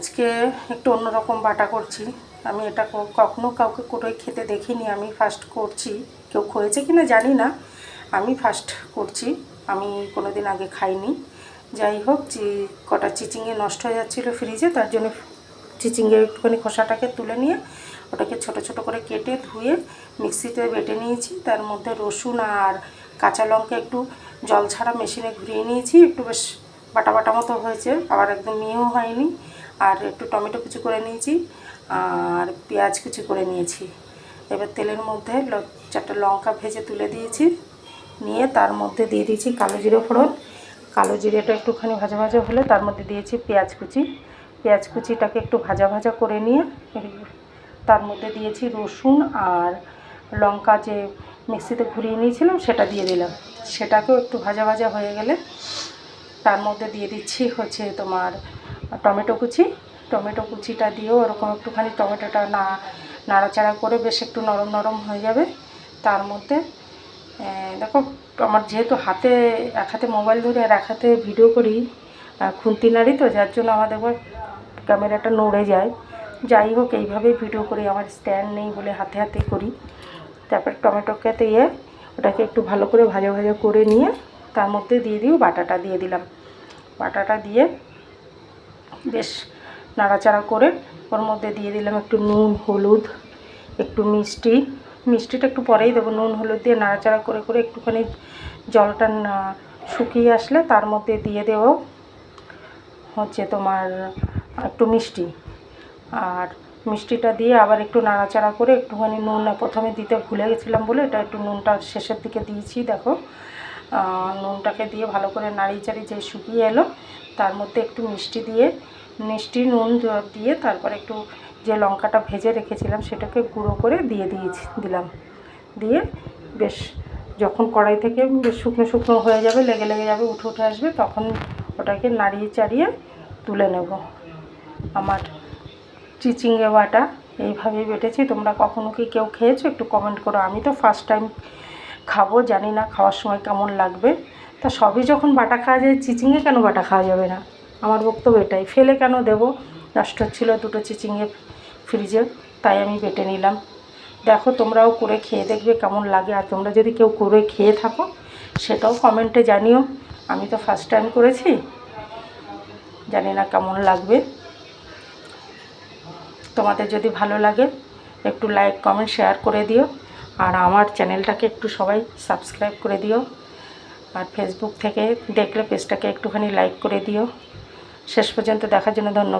আজকে একটু অন্যরকম বাটা করছি। আমি এটা কখনো কাউকে করে খেতে দেখিনি, আমি ফার্স্ট করছি। কেউ খয়েছে কি না জানি না, আমি ফার্স্ট করছি। আমি কোনো দিন আগে খাইনি। যাই হোক চি কটা চিচিঙে নষ্ট হয়ে যাচ্ছিল ফ্রিজে তার জন্য চিচিঙের একটুখানি খোসাটাকে তুলে নিয়ে ওটাকে ছোট ছোট করে কেটে ধুয়ে মিক্সিতে বেটে নিয়েছি। তার মধ্যে রসুন আর কাঁচা লঙ্কা একটু জল ছাড়া মেশিনে ঘুরিয়ে নিয়েছি। একটু বেশ বাটা বাটা মতো হয়েছে, আবার একদম মিহিও হয়নি। আর একটু টমেটো কুচি করে নিয়েছি, আর পেঁয়াজ কুচি করে নিয়েছি। এবার তেলের মধ্যে চারটে লঙ্কা ভেজে তুলে দিয়েছি। নিয়ে তার মধ্যে দিয়ে দিয়েছি কালো জিরে ফোড়ন। কালো জিরেটা একটুখানি ভাজা ভাজা হলে তার মধ্যে দিয়েছি পেঁয়াজ কুচি। পেঁয়াজ কুচিটাকে একটু ভাজা ভাজা করে নিয়ে তার মধ্যে দিয়েছি রসুন আর লঙ্কা যে মিক্সিতে ঘুরিয়ে নিয়েছিলাম সেটা দিয়ে দিলাম। সেটাকেও একটু ভাজা ভাজা হয়ে গেলে তার মধ্যে দিয়ে দিচ্ছি হচ্ছে তোমার টমেটো কুচি। টমেটো কুচিটা দিয়েও ওরকম একটুখানি টমেটোটা না, নাড়াচাড়া করে বেশ একটু নরম নরম হয়ে যাবে। তার মধ্যে দেখো, আমার যেহেতু হাতে, এক হাতে মোবাইল ধরে আর এক হাতে ভিডিও করি খুন্তি নাড়ি তো, যার জন্য আমার দেখবার ক্যামেরাটা নড়ে যায়। যাই হোক, এইভাবেই ভিডিও করি, আমার স্ট্যান্ড নেই বলে হাতে হাতে করি। তারপর টমেটোকে দিয়ে ওটাকে একটু ভালো করে ভাজা ভাজা করে নিয়ে তার মধ্যে দিয়ে দিও বাটাটা দিয়ে দিলাম। বাটাটা দিয়ে বেশ নাড়াচাড়া করে ওর মধ্যে দিয়ে দিলাম একটু নুন, হলুদ, একটু মিষ্টি। মিষ্টিটা একটু পরেই দেবো, নুন, হলুদ দিয়ে নাড়াচাড়া করে করে একটুখানি জলটা শুকিয়ে আসলে তার মধ্যে দিয়ে দেবো হচ্ছে তোমার একটু মিষ্টি। আর মিষ্টিটা দিয়ে আবার একটু নাড়াচাড়া করে একটুখানি নুন, প্রথমে দিতে ভুলে গেছিলাম বলে এটা একটু নুনটা শেষের দিকে দিয়েছি, দেখো। নুনটাকে দিয়ে ভালো করে নাড়িয়ে চাড়িয়ে যে শুকিয়ে এলো, তার মধ্যে একটু মিষ্টি দিয়ে, মিষ্টি নুন দিয়ে তারপর একটু যে লঙ্কাটা ভেজে রেখেছিলাম সেটাকে গুঁড়ো করে দিয়ে দিয়েছি, দিলাম। দিয়ে বেশ যখন কড়াই থেকে বেশ শুকনো শুকনো হয়ে যাবে, লেগে লেগে যাবে, উঠে উঠে আসবে, তখন ওটাকে নাড়িয়ে চাড়িয়ে তুলে নেব। আমার চিচিঙ্গে বাটা এইভাবেই বেটেছি। তোমরা কখনো কি কেউ খেয়েছো? একটু কমেন্ট করো। আমি তো ফার্স্ট টাইম খাব, জানি না খাওয়ার সময় কেমন লাগবে। তা সবই যখন বাটা খাওয়া যায়, চিচিঙ্গে কেন বাটা খাওয়া যাবে না? আমার বক্তব্য এটাই। ফেলে কেন দেবো? নষ্ট হচ্ছিল দুটো চিচিঙ্গে ফ্রিজে তাই আমি বেটে নিলাম। দেখো তোমরাও করে খেয়ে দেখবে কেমন লাগে। আর তোমরা যদি কেউ করে খেয়ে থাকো, সেটাও কমেন্টে জানিও। আমি তো ফার্স্ট টাইম করেছি। জানি না কেমন লাগবে। তোমাদের যদি ভালো লাগে, একটু লাইক কমেন্ট শেয়ার করে দিও। আর আমার চ্যানেলটাকে একটু সবাই সাবস্ক্রাইব করে দিও। আর ফেসবুক থেকে দেখলে পেজটাকে একটুখানি লাইক করে দিও। শেষ পর্যন্ত দেখার জন্য ধন্যবাদ।